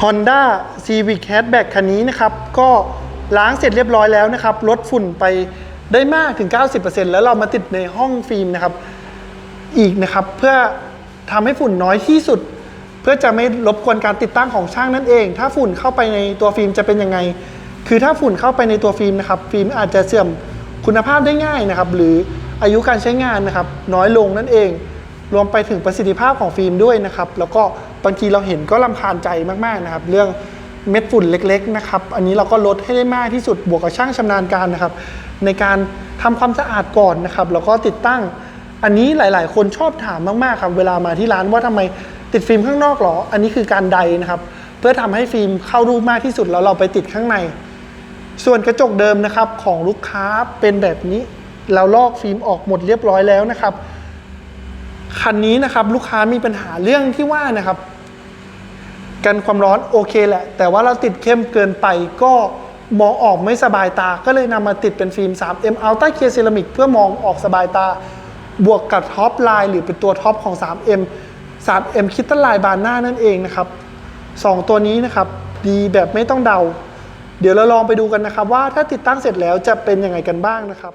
Honda Civic Hatchback คันนี้นะครับก็ล้างเสร็จเรียบร้อยแล้วนะครับลดฝุ่นไปได้มากถึง 90%แล้วเรามาติดในห้องฟิล์มนะครับ อีกนะครับเพื่อทำให้ฝุ่นน้อยที่สุด เพื่อจะไม่รบกวนการติดตั้งของช่างนั่นเอง ถ้าฝุ่นเข้าไปในตัวฟิล์มจะเป็นยังไง คือถ้าฝุ่นเข้าไปในตัวฟิล์มนะครับฟิล์มอาจจะเสื่อมคุณภาพได้ง่ายนะครับ หรืออายุการใช้งานนะครับ น้อยลงนั่นเอง รวมไปถึงประสิทธิภาพของฟิล์มด้วยนะครับ แล้วก็บางทีเราเห็นก็ลำคาญใจมากๆนะครับ เรื่องเม็ดฝุ่นเล็ก ๆ นะครับ อันนี้เราก็ลดให้ได้มากที่สุดบวกกับช่างชำนาญการนะครับ ในการทำความสะอาดก่อนนะครับ แล้วก็ติดตั้ง อันนี้หลาย ๆ คนชอบถามมากๆครับเวลามาที่ร้านว่าทำไมติดฟิล์มข้างนอกหรอ อันนี้คือการไดนะครับ เพื่อทำให้ฟิล์มเข้ารูปมากที่สุดแล้วเราไปติดข้างใน ส่วนกระจกเดิมนะครับของลูกค้าเป็นแบบนี้เราลอกฟิล์มออกหมดเรียบร้อยแล้วนะครับ คันนี้นะครับลูกค้ามีปัญหาเรื่องที่ว่านะครับ กันความร้อนโอเคแหละ แต่ว่าเราติดเข้มเกินไปก็มองออกไม่สบายตา ก็เลยนำมาติดเป็นฟิล์ม 3M Ultra Clear Ceramic เพื่อมองออกสบายตา บวกกับท็อปไลน์หรือเป็นตัวท็อปของ 3M 3M คิดตันไลน์บานหน้านั่นเองนะครับสองตัวนี้นะครับ ดีแบบไม่ต้องเดา เดี๋ยวเราลองไปดูกันนะครับ ว่าถ้าติดตั้งเสร็จแล้วจะเป็นยังไงกันบ้างนะครับ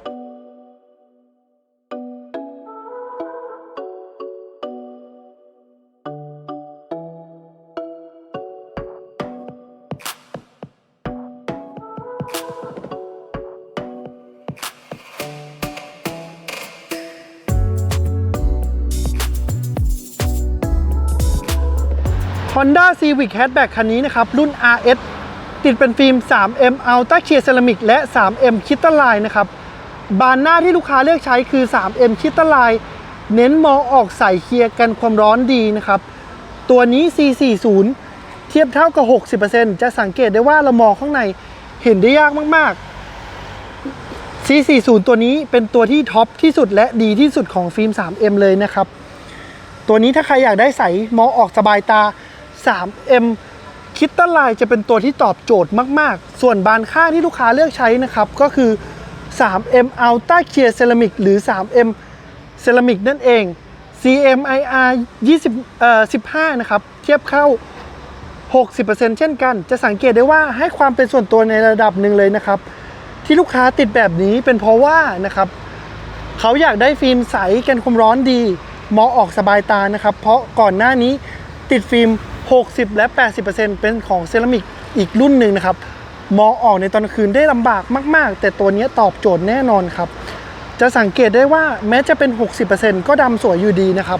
Honda Civic Hatchback คันนี้นะครับ รุ่น RS ติดเป็นฟิล์ม 3M Ultra Clear Ceramic และ 3M k i t t e r Line นะครับ บานหน้าที่ลูกค้าเลือกใช้คือ 3M k i t t e r Line เน้นมองออกใสเคลียร์กันความร้อนดีนะครับ ตัวนี้ C40 เทียบเท่ากับ 60%จะสังเกตได้ว่าเรามองข้างในเห็นได้ยากมาก ๆ C40 ตัวนี้เป็นตัวที่ท็อปที่สุดและดีที่สุดของฟิล์ม 3M เลยนะครับ ตัวนี้ถ้าใครอยากได้ใสมองออกสบายตา 3M คิดตันไลน์จะเป็นตัวที่ตอบโจทย์มาก ๆ ส่วนบานข้างที่ลูกค้าเลือกใช้นะครับ ก็คือ 3M Ultra Clear Ceramic หรือ 3M Ceramic นั่นเอง CMIR 20เอ่อ15 นะครับ เทียบเข้า 60%เช่นกัน จะสังเกตได้ว่าให้ความเป็นส่วนตัวในระดับหนึ่งเลยนะครับ ที่ลูกค้าติดแบบนี้เป็นเพราะว่านะครับ เขาอยากได้ฟิล์มใสกันความร้อนดีมองออกสบายตานะครับ เพราะก่อนหน้านี้ติดฟิล์ม 60 และ 80%เป็นของเซรามิกอีกรุ่นหนึ่งนะครับมองออกในตอนกลางคืนได้ลำบากมาก ๆ แต่ตัวนี้ตอบโจทย์แน่นอนครับ จะสังเกตได้ว่าแม้จะเป็น 60%ก็ดำสวยอยู่ดีนะครับ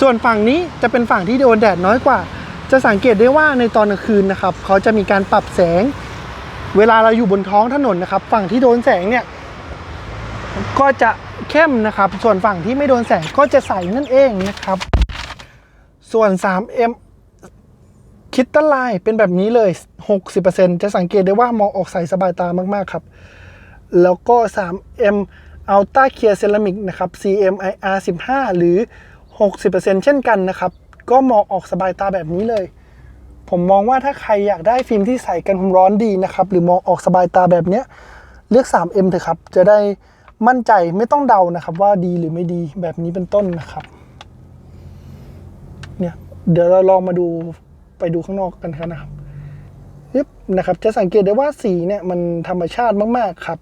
ส่วนฝั่งนี้จะเป็นฝั่งที่โดนแดดน้อยกว่า จะสังเกตได้ว่าในตอนกลางคืนนะครับ เขาจะมีการปรับแสง เวลาเราอยู่บนท้องถนนนะครับ ฝั่งที่โดนแสงเนี่ย ก็จะเข้มนะครับ ส่วนฝั่งที่ไม่โดนแสงก็จะใสนั่นเองนะครับ ส่วน 3M คิดตันไลน์เป็นแบบนี้เลย 60%จะสังเกตได้ว่ามองออกใสสบายตามาก ๆ ครับ แล้วก็ 3M Ultra Clear Ceramic นะครับ CMIR 15 หรือ 60%เช่นกันนะครับ ก็มองออกสบายตาแบบนี้เลย ผมมองว่าถ้าใครอยากได้ฟิล์มที่ใส่กันความร้อนดีนะครับ หรือมองออกสบายตาแบบเนี้ย เลือก 3M เถอะครับ จะได้มั่นใจไม่ต้องเดานะครับ ว่าดีหรือไม่ดีแบบนี้เป็นต้นนะครับ เนี่ย เดี๋ยวเราลองมาดู ไปดูข้างนอกกันครับนะครับยึบนะครับ จะสังเกตได้ว่าสีเนี่ยมันธรรมชาติมากๆครับ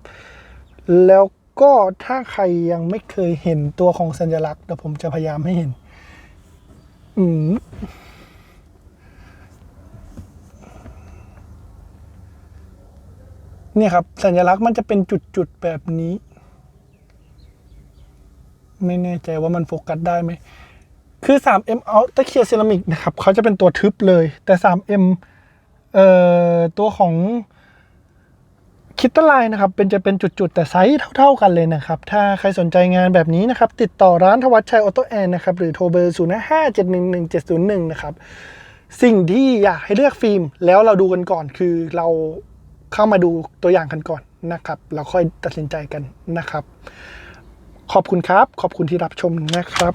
แล้วก็ถ้าใครยังไม่เคยเห็นตัวของสัญลักษณ์เดี๋ยวผมจะพยายามให้เห็น อืมนี่ครับ สัญลักษณ์มันจะเป็นจุดๆแบบนี้ ไม่แน่ใจว่ามันโฟกัสได้ไหม คือ 3M Ultra Clear Ceramic นะครับเขาจะเป็นตัวทึบเลย แต่ 3M เอ่อตัวของคิตตไลน์นะครับ เป็นจะเป็นจุดๆ แต่ไซส์เท่า ๆกันเลยนะครับ ถ้าใครสนใจงานแบบนี้นะครับ ติดต่อร้านทวัชชัยออโตแอนนะครับ หรือโทรเบอร์ 0 5 7 1 1 7 0 1 นะครับ สิ่งที่อยากให้เลือกฟิล์ม แล้วเราดูกันก่อนคือเราเข้ามาดูตัวอย่างกันก่อนนะครับ เราค่อยตัดสินใจกันนะครับ ขอบคุณครับ ขอบคุณที่รับชมนะครับ